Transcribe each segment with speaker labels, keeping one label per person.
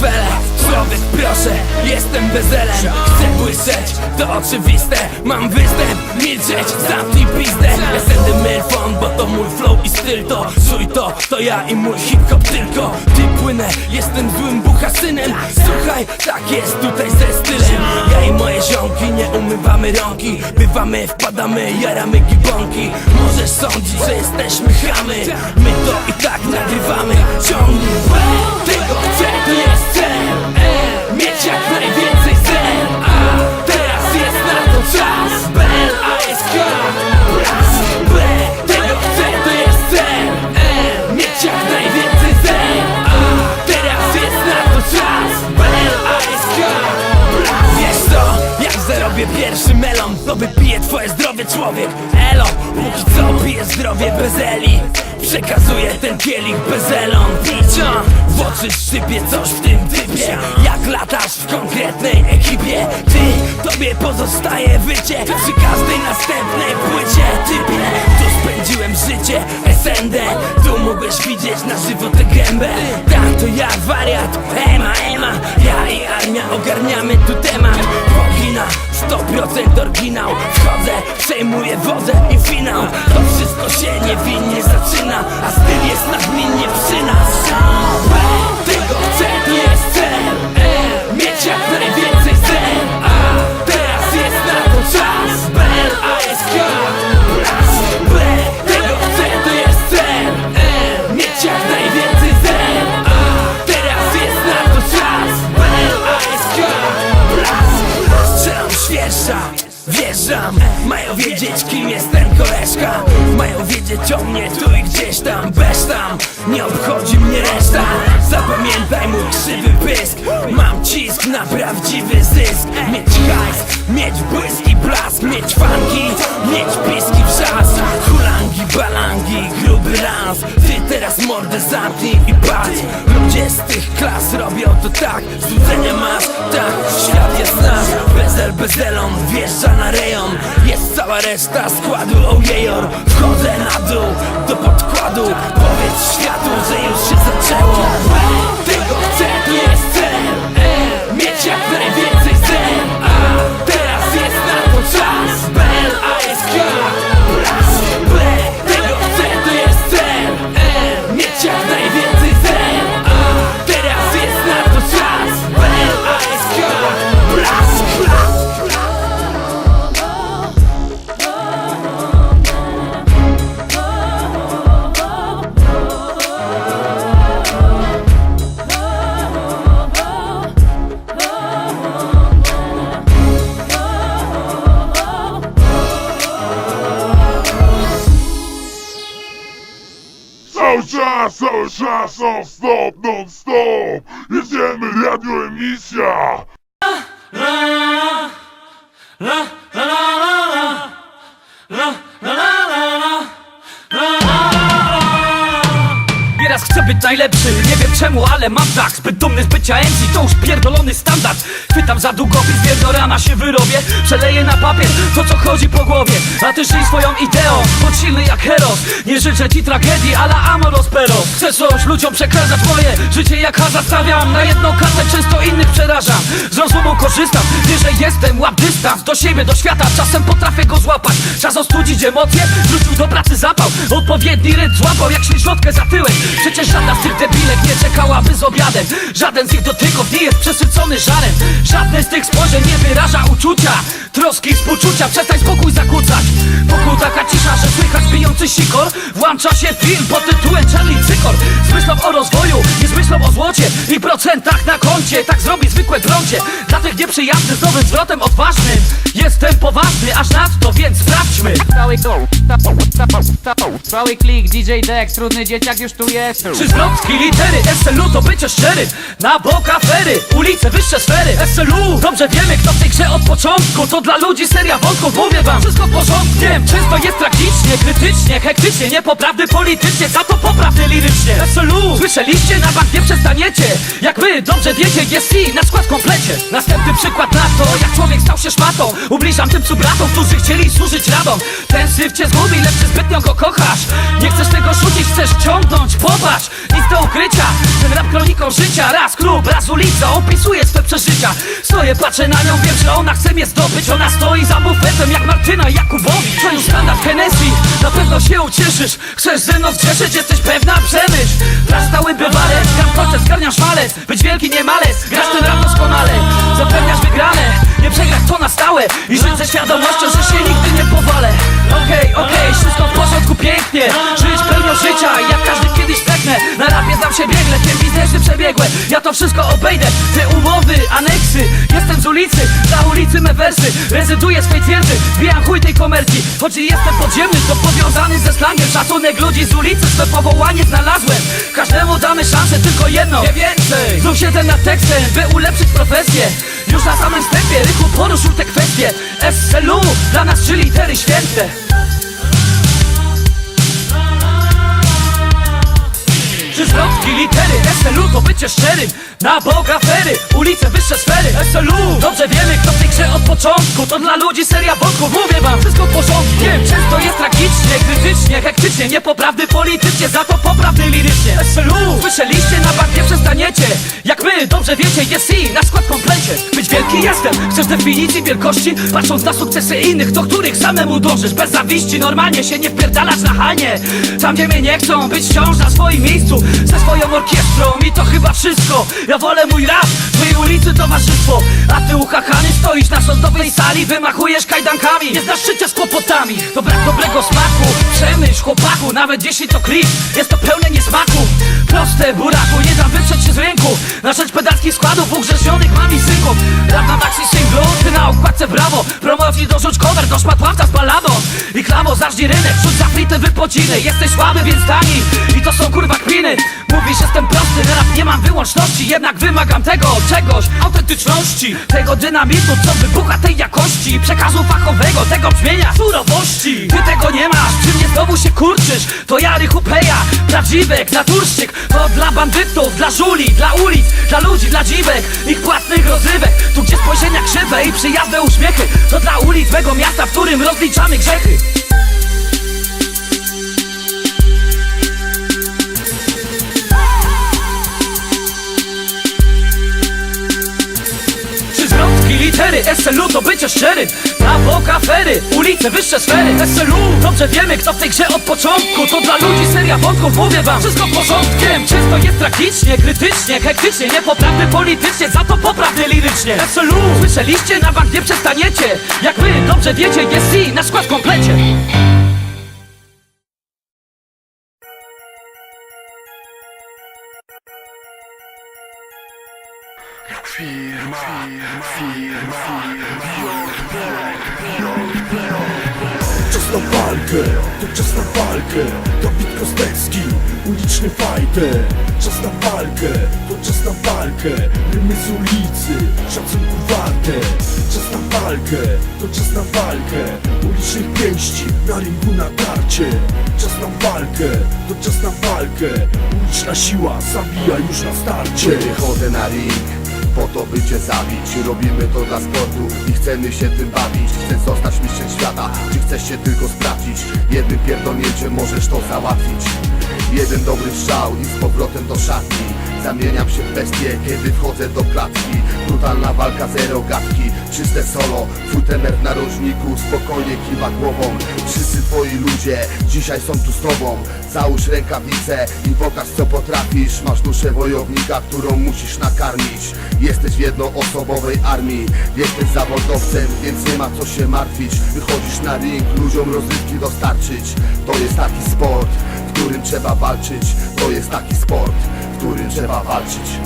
Speaker 1: toczę fele Człowiek proszę, jestem bezelem Chcę błyszczeć, to oczywiste. Mam występ, milczeć, zamknij pizdę. SND Milfon, bo to mój flow i styl. To czuj to, to ja i mój hip-hop tylko. Ty płynę, jestem złym buchasynem. Słuchaj, tak jest tutaj ze stylem. Ja i moje ziomki nie umywamy rąki. Bywamy, wpadamy, jaramy gibonki Możesz sądzić, że jesteśmy chamy. My to i tak nagrywamy. Ciągnij jak zarobię pierwszy melon To wypije twoje zdrowie człowiek. Elo, póki co piję zdrowie bez Eli. Przekazuję ten kielich bez elon. Picia, w oczy szczypie coś w tym typie. Jak latasz w konkretnej ekipie Ty, tobie pozostaje wycie. Przy każdej następnej płycie Typie, tu spędziłem życie. SND, tu mógłbyś widzieć na żywo tę gębę. Tak, to ja wariat, ema, ema. Ja i armia ogarniamy tu temat Pogina, 100% oryginał. Wchodzę, przejmuję wodę i finał. To wszystko się niewinnie zaczyna A styl jest nagminnie przy nas Tego to jest cel e, Mieć jak najwięcej zen A teraz jest na to czas. Bel, wiedzieć kim jest ten koleżka. Mają wiedzieć o mnie tu i gdzieś tam Bez tam, nie obchodzi mnie reszta. Zapamiętaj mój krzywy pysk. Mam cisk na prawdziwy zysk. Mieć hajs, mieć błysk i blask. Mieć fanki, mieć piski wrzask Hulangi, balangi, lans Ty teraz mordę zamknij i patrz. Ludzie z tych klas robią to tak Złudzenia masz, tak, świat jest nasz. Bezel, bezelon, wjeżdża na rejon. Jest cała reszta składu ojejor Wchodzę na dół, do podkładu. Powiedz światu, że już
Speaker 2: cały czas, non stop, non stop Jedziemy, radioemisja
Speaker 3: Nieraz być najlepszy, nie wiem czemu, ale mam tak. Zbyt dumny z bycia MC, to już pierdolony standard. Chwytam za długopis, wiem do rana się wyrobię. Przeleję na papier to co chodzi po głowie. A ty żyj swoją ideą, bądź silny jak heros. Nie życzę ci tragedii, ale amoros peros Chcę coś ludziom przekazać moje życie jak hazard Stawiam. Na jedną kartę, często innych przerażam. Z rozumu korzystam, że jestem łap dystans. Do siebie, do świata, czasem potrafię go złapać. Czas ostudzić emocje, wrócił do pracy zapał. Odpowiedni rytm złapał jak ślizotkę za tyłek. Przecież żadna z tych debilek nie czekałaby z obiadem. Żaden z ich dotyków nie jest przesycony żarem. Żadne z tych spojrzeń nie wyraża uczucia. Troski współczucia, przestań spokój zakłócać bijący sikor Włącza się film pod tytułem Charlie Cykor Z myślą o rozwoju, nie z myślą o złocie. I procentach na koncie, tak zrobi zwykłe grącie Dla tych nieprzyjaznych z nowym zwrotem odważnym. Jestem poważny, aż nadto, więc sprawdźmy.
Speaker 4: Cały cały klik, DJ Dex, trudny dzieciak już tu jest.
Speaker 3: Czy zwrotki, litery, SLU to bycie szczery. Na bok afery, ulice, wyższe sfery. SLU, dobrze wiemy kto w tej grze od początku. To dla ludzi seria wątków, mówię wam. Wszystko w porządku, wiem, często jest tragicznie Krytycznie, hektycznie, niepoprawny politycznie Za to poprawny lirycznie. SLU, słyszeliście, na bank nie przestaniecie. Jak wy dobrze wiecie, jest i na skład komplecie. Następny przykład na to, jak człowiek stał się szmatą. Ubliżam tym cubratom, którzy chcieli służyć radom. Ten syf cię zgubi, lecz zbytnio go kochasz. Nie chcesz tego rzucić, chcesz ciągnąć, popatrz Stoję, patrzę na nią, wiem, że ona chce mnie zdobyć. Ona stoi za bufetem jak Martyna Jakubowicz już standard Hennessy, na pewno się ucieszysz. Chcesz ze mną zgrzeszyć, jesteś pewna, przemyśl. Raz stały bywalec, gram proces, zgarniasz walec Być wielki nie malec, grasz ten rap doskonale. Zapewniasz wygrane, nie przegrać to na stałe. I żyć ze świadomością, że się nigdy nie powalę. Okej, okej, wszystko w porządku, pięknie. Żyć pełnią życia, jak każdy kiedyś pragnę. Na rapie znam się biegle, przebiegłe. Ja to wszystko obejdę, te umowy, aneksy. Jestem z ulicy, za ulicy me wersy. Rezyduję swej twierdzy, wbijam chuj tej komercji. Choć jestem podziemny, to powiązany ze slangiem. Szacunek ludzi z ulicy, swe powołanie znalazłem. Każdemu damy szansę, tylko jedno, nie więcej. Znów siedzę nad tekstem, by ulepszyć profesję. Już na samym wstępie, rychu poruszył te kwestie. SLU, dla nas trzy litery święte Czy zwrotki, litery, SLU to bycie szczerym Na Boga fery, ulice, wyższe sfery SLU, dobrze wiemy kto w tej grze od początku. To dla ludzi seria wątków, mówię wam, wszystko w porządku. Wiem, często jest tragicznie, krytycznie, hektycznie Niepoprawny politycznie, za to poprawny lirycznie. SLU, słyszeliście, na bank nie przestaniecie. Jak my, dobrze wiecie, jest i nasz skład komplecie. Być wielki jestem, chcesz definicji wielkości? Patrząc na sukcesy innych, do których samemu dążysz. Bez zawiści, normalnie się nie wpierdalasz nachalnie Tam gdzie mnie nie chcą, być wciąż na swoim miejscu Ze swoją orkiestrą. I to chyba wszystko Ja wolę mój rap, twojej ulicy towarzystwo. A ty uchachany stoisz na sądowej sali Wymachujesz kajdankami, nie znasz życia z kłopotami To brak dobrego smaku, przemyśl chłopaku Nawet jeśli to klip, jest to pełne niesmaku. Proste buraku, nie dam wyprzeć się z rynku. Na rzecz pedalskich składów ugrzeszonych mam i synków. Rap na maxi singlu, ty na okładce brawo. Promocji dorzuć cover do szmatławca z balladą I klamo, zacznij rynek, rzuć za frity wypociny Jesteś słaby, więc tani I to są kurwa kpiny Mówisz, jestem prosty, rap nie mam wyłączności Jednak wymagam tego, czegoś, autentyczności Tego dynamitu, co wybucha tej jakości Przekazu fachowego, tego brzmienia, surowości. Ty tego nie masz, przy mnie znowu się kurczysz. To ja Rychupeja, prawdziwek, naturszczyk. To dla bandytów, dla żuli, dla ulic Dla ludzi, dla dziwek, ich płatnych rozrywek. Tu gdzie spojrzenia krzywe i przyjazne uśmiechy To dla ulic mego miasta, w którym rozliczamy grzechy SLU to bycie szczerym. Na bok afery, ulice, wyższe sfery. SLU, dobrze wiemy kto w tej grze od początku. To dla ludzi seria wątków, mówię wam. Wszystko porządkiem, często jest tragicznie, krytycznie, hektycznie Niepoprawny politycznie, za to poprawny lirycznie. SLU, słyszeliście, na bank nie przestaniecie. Jak wy dobrze wiecie, jest i na skład komplecie
Speaker 5: walkę, to czas na walkę. Dawid Kostecki, uliczny fighter Czas na walkę, to czas na walkę. Rymy z ulicy, szacunku warte. Czas na walkę, to czas na walkę. Ulicznych pięści, na ringu na tarcie Czas na walkę, to czas na walkę. Uliczna siła zabija już na starcie.
Speaker 6: Chodzę na ring po to by cię zabić. Robimy to dla sportu i chcemy się tym bawić. Chcesz zostać mistrzem świata, czy chcesz się tylko sprawdzić? Jednym pierdolnięciem możesz to załatwić. Jeden dobry strzał i z powrotem do szatni Zamieniam się w bestię, kiedy wchodzę do klatki. Brutalna walka, zero gadki, czyste solo. Twój temer w narożniku, spokojnie kiwa głową. Wszyscy twoi ludzie dzisiaj są tu z tobą. Załóż rękawice i pokaż co potrafisz. Masz duszę wojownika, którą musisz nakarmić. Jesteś w jednoosobowej armii Jesteś zawodowcem, więc nie ma co się martwić. Wychodzisz na ring, ludziom rozrywki dostarczyć. To jest taki sport, w którym trzeba walczyć. To jest taki sport, którym trzeba walczyć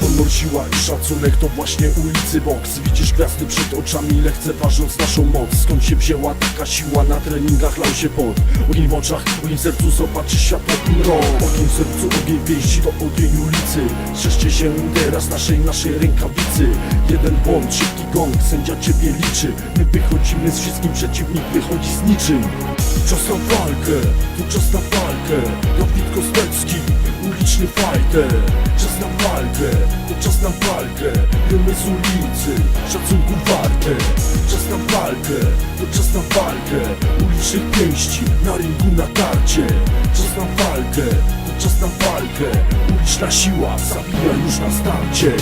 Speaker 5: Honor, siła i szacunek to właśnie ulicy boks. Widzisz gwiazdy przed oczami, lekceważąc naszą moc. Skąd się wzięła taka siła, na treningach lał się pot. Ogień w oczach, ogień w sercu, zobaczy światło i mrok Ogień w sercu, ogień pięści to ogień ulicy. Strzeżcie się teraz naszej, naszej rękawicy. Jeden błąd, szybki gong, sędzia ciebie liczy. My wychodzimy z wszystkim, przeciwnik wychodzi z niczym. Czas na walkę, to czas na walkę. Dawid Kostecki, uliczny fighter Czas na walkę, to czas na walkę. Rymy z ulicy, szacunku warte. Czas na walkę, to czas na walkę. Ulicznych pięści, na ringu natarcie Czas na walkę, to czas na walkę. Uliczna siła zabija już na starcie